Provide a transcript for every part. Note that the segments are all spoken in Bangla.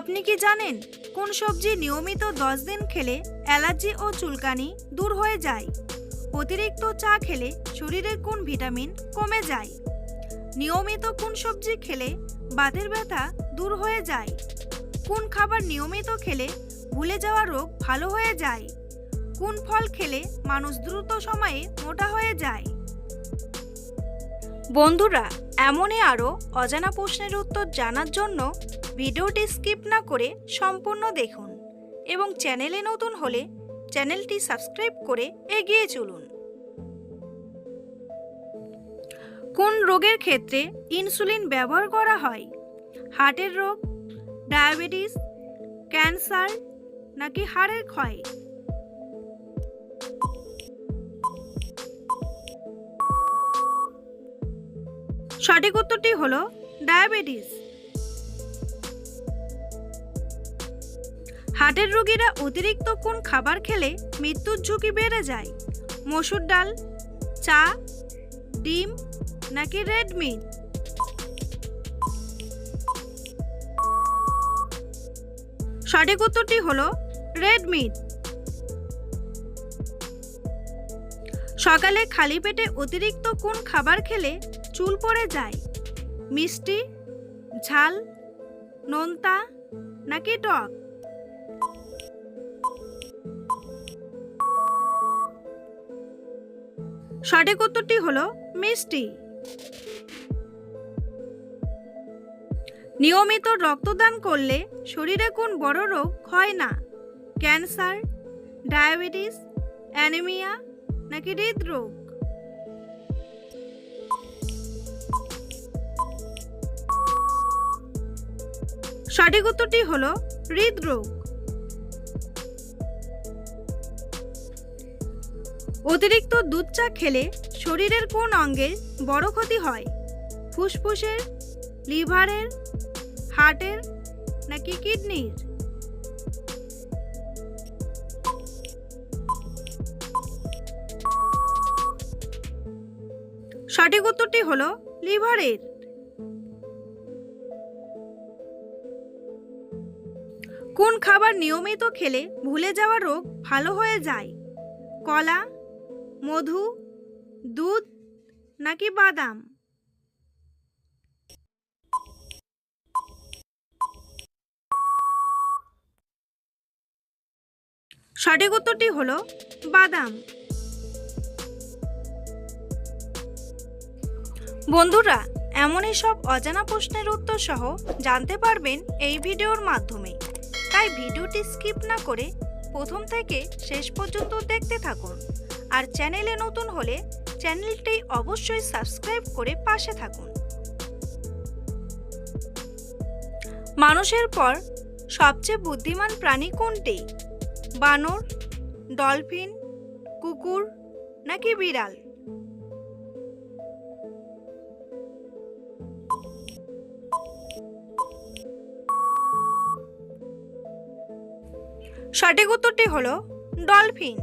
আপনি কি জানেন কোন সবজি নিয়মিত দশ দিন খেলে অ্যালার্জি ও চুলকানি দূর হয়ে যায়? অতিরিক্ত চা খেলে শরীরের কোন ভিটামিন কমে যায়? নিয়মিত কোন সবজি খেলে বাতের ব্যথা দূর হয়ে যায়? কোন খাবার নিয়মিত খেলে ভুলে যাওয়া রোগ ভালো হয়ে যায়? কোন ফল খেলে মানুষ দ্রুত সময়ে মোটা হয়ে যায়? বন্ধুরা, এমনই আরও অজানা প্রশ্নের উত্তর জানার জন্য ভিডিওটি স্কিপ না করে সম্পূর্ণ দেখুন এবং চ্যানেলে নতুন হলে চ্যানেলটি সাবস্ক্রাইব করে এগিয়ে চলুন। কোন রোগের ক্ষেত্রে ইনসুলিন ব্যবহার করা হয়? হার্টের রোগ, ডায়াবেটিস, ক্যান্সার নাকি হাড়ের ক্ষয়? সঠিক উত্তরটি হলো ডায়াবেটিস। হার্টের রোগীরা অতিরিক্ত কোন খাবার খেলে মৃত্যুর ঝুঁকি বেড়ে যায়? মসুর ডাল, চা, ডিম নাকি রেড মিট? সঠিক উত্তরটি হলো রেড মিট। সকালে খালি পেটে অতিরিক্ত কোন খাবার খেলে চুল পড়ে যায়? মিষ্টি, ঝাল, নোনতা নাকি টক? সঠিক উত্তরটি হলো মিষ্টি। নিয়মিত রক্তদান করলে শরীরে কোন বড় রোগ হয় না? ক্যান্সার, ডায়াবেটিস, অ্যানিমিয়া নাকি হৃদরোগ? সঠিক উত্তরটি হলো হৃদরোগ। অতিরিক্ত দুধ চা খেলে শরীরের কোন অঙ্গের বড় ক্ষতি হয়? ফুসফুসের, লিভারের, হার্টের নাকি কিডনির? সঠিক উত্তরটি হলো লিভারের। কোন খাবার নিয়মিত খেলে ভুলে যাওয়া রোগ ভালো হয়ে যায়? কলা মধু, দুধ নাকি বাদাম? সঠিক উত্তরটি হলো বাদাম। বন্ধুরা, এমনই সব অজানা প্রশ্নের উত্তর সহ জানতে পারবেন এই ভিডিওর মাধ্যমে। তাই ভিডিওটি স্কিপ না করে প্রথম থেকে শেষ পর্যন্ত দেখতে থাকুন। আর চ্যানেলে নতুন হলে চ্যানেলটি অবশ্যই সাবস্ক্রাইব করে পাশে থাকুন। মানুষের পর সবচেয়ে বুদ্ধিমান প্রাণী কোনটি? বানর, ডলফিন, কুকুর নাকি বিড়াল? সঠিক উত্তরটি হলো ডলফিন।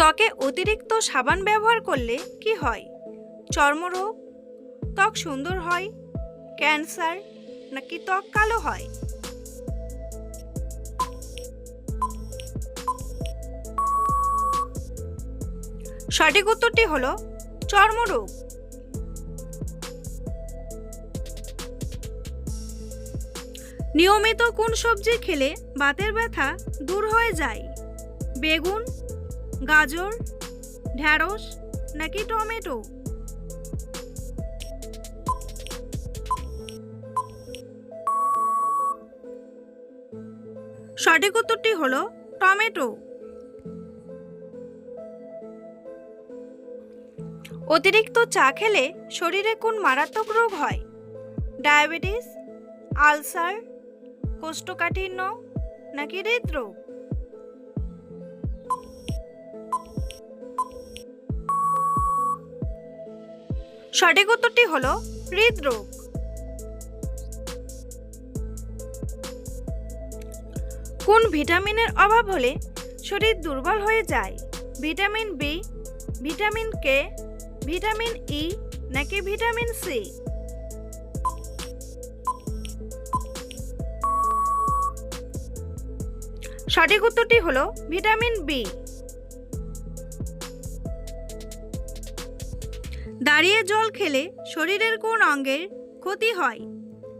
ত্বকে অতিরিক্ত সাবান ব্যবহার করলে কি হয়? চর্মরোগ, ত্বক সুন্দর হয়, ক্যান্সার, নাকি ত্বক কালো হয়? সঠিক উত্তরটি হলো চর্মরোগ। নিয়মিত কোন সবজি খেলে বাতের ব্যথা দূর হয়ে যায়? বেগুন গাজর ঢ্যাঁড়স নাকি টমেটো? সঠিক উত্তরটি হলো টমেটো। অতিরিক্ত চা খেলে শরীরে কোন মারাত্মক রোগ হয়? ডায়াবেটিস, আলসার, কোষ্ঠকাঠিন্য নাকি হৃদরোগ? সঠিক উত্তরটি হল হৃদরোগ। কোন ভিটামিনের অভাব হলে শরীর দুর্বল হয়ে যায়? Vitamin B, vitamin K, vitamin E নাকি ভিটামিন সি? সঠিক উত্তরটি হলো ভিটামিন বি। দাঁড়িয়ে জল খেলে শরীরের কোন অঙ্গের ক্ষতি হয়?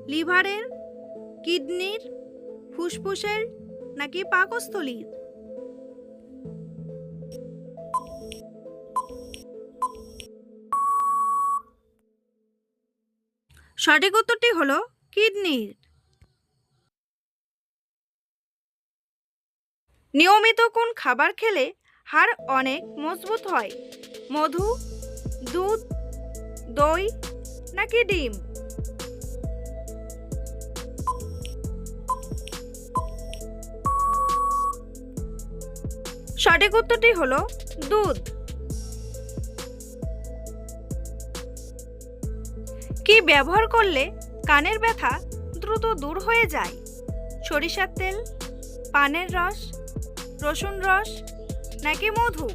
লিভারের, কিডনির, ফুসফুসের নাকি পাকস্থলীর? সঠিক উত্তরটি হলো কিডনির। নিয়মিত কোন খাবার খেলে হাড় অনেক মজবুত হয়? মধু দুধ, দই নাকি ডিম? সঠিক উত্তরটি হলো দুধ। কি ব্যবহার করলে কানের ব্যথা দ্রুত দূর হয়ে যায়? সরিষার তেল, পানের রস, রসুন রস নাকি মধু?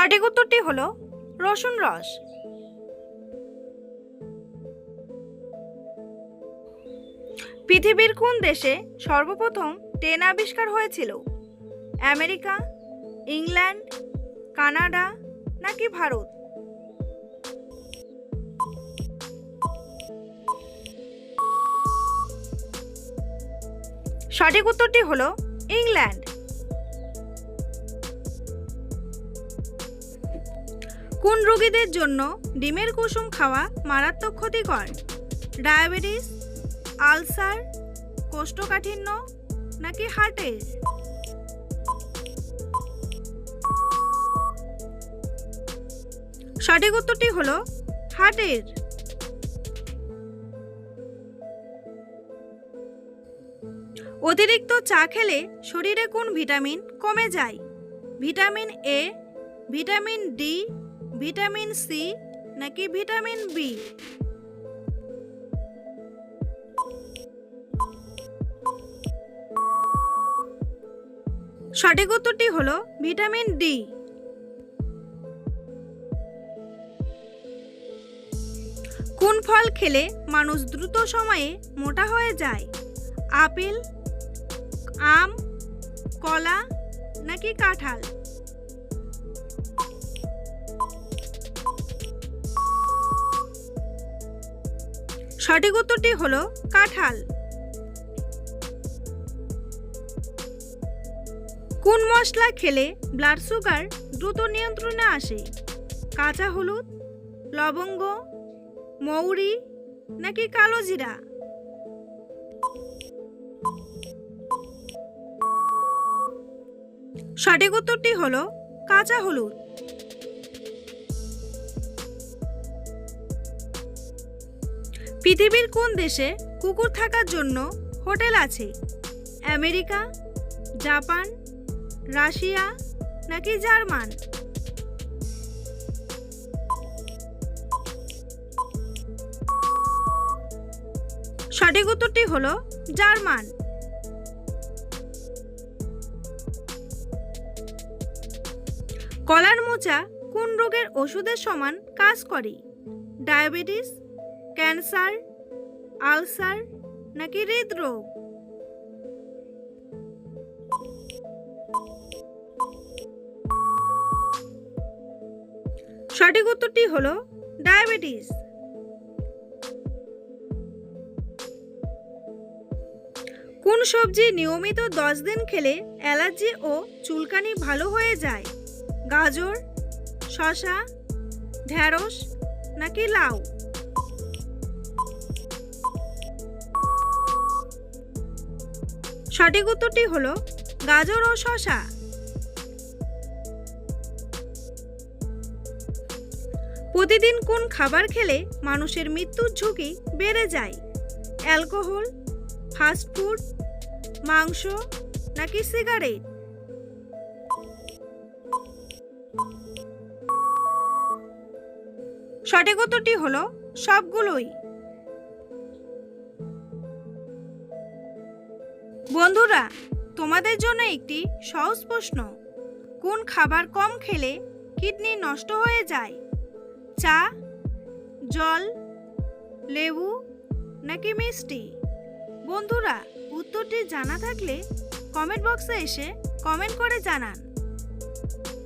সঠিক উত্তরটি হলো রসুন রস। পৃথিবীর কোন দেশে সর্বপ্রথম ট্রেন আবিষ্কার হয়েছিল? আমেরিকা, ইংল্যান্ড, কানাডা নাকি ভারত? সঠিক উত্তরটি হলো ইংল্যান্ড। কোন রোগীদের জন্য ডিমের কুসুম খাওয়া মারাত্মক ক্ষতিকর? ডায়াবেটিস, আলসার, কোষ্ঠকাঠিন্য নাকি হার্টের সঠিক উত্তরটি হলো হার্টের অতিরিক্ত চা খেলে শরীরে কোন ভিটামিন কমে যায়? Vitamin A, vitamin D vitamin C নাকি ভিটামিন বি? সঠিক উত্তরটি হলো ভিটামিন ডি। কোন ফল খেলে মানুষ দ্রুত সময়ে মোটা হয়ে যায়? আপেল, আম, কলা নাকি কাঁঠাল? সঠিক উত্তরটি হলো কাঁঠাল। কোন মশলা খেলে ব্লাড সুগার দ্রুত নিয়ন্ত্রণে আসে? কাঁচা হলুদ, লবঙ্গ, মৌরি নাকি কালো জিরা? সঠিক উত্তরটি হলো কাঁচা হলুদ। পৃথিবীর কোন দেশে কুকুর থাকার জন্য হোটেল আছে? আমেরিকা, জাপান, রাশিয়া নাকি জার্মান? সঠিক উত্তরটি হল জার্মান। কলার মোচা কোন রোগের ওষুধের সমান কাজ করে? ডায়াবেটিস ক্যান্সার, আলসার নাকি হৃদরোগ? সঠিক উত্তরটি হলো ডায়াবেটিস। কোন সবজি নিয়মিত দশ দিন খেলে অ্যালার্জি ও চুলকানি ভালো হয়ে যায়? গাজর, শসা ঢ্যাঁড়স নাকি লাউ? সঠিক উত্তরটি হলো গাজর ও শশা প্রতিদিন কোন খাবার খেলে মানুষের মৃত্যুর ঝুঁকি বেড়ে যায়? অ্যালকোহল ফাস্টফুড মাংস নাকি সিগারেট? সঠিক উত্তরটি হলো সবগুলোই। বন্ধুরা, তোমাদের জন্য একটি সহজ প্রশ্ন। কোন খাবার কম খেলে কিডনি নষ্ট হয়ে যায়? চা, জল, লেবু নাকি মিষ্টি? বন্ধুরা, উত্তরটি জানা থাকলে কমেন্ট বক্সে এসে কমেন্ট করে জানান।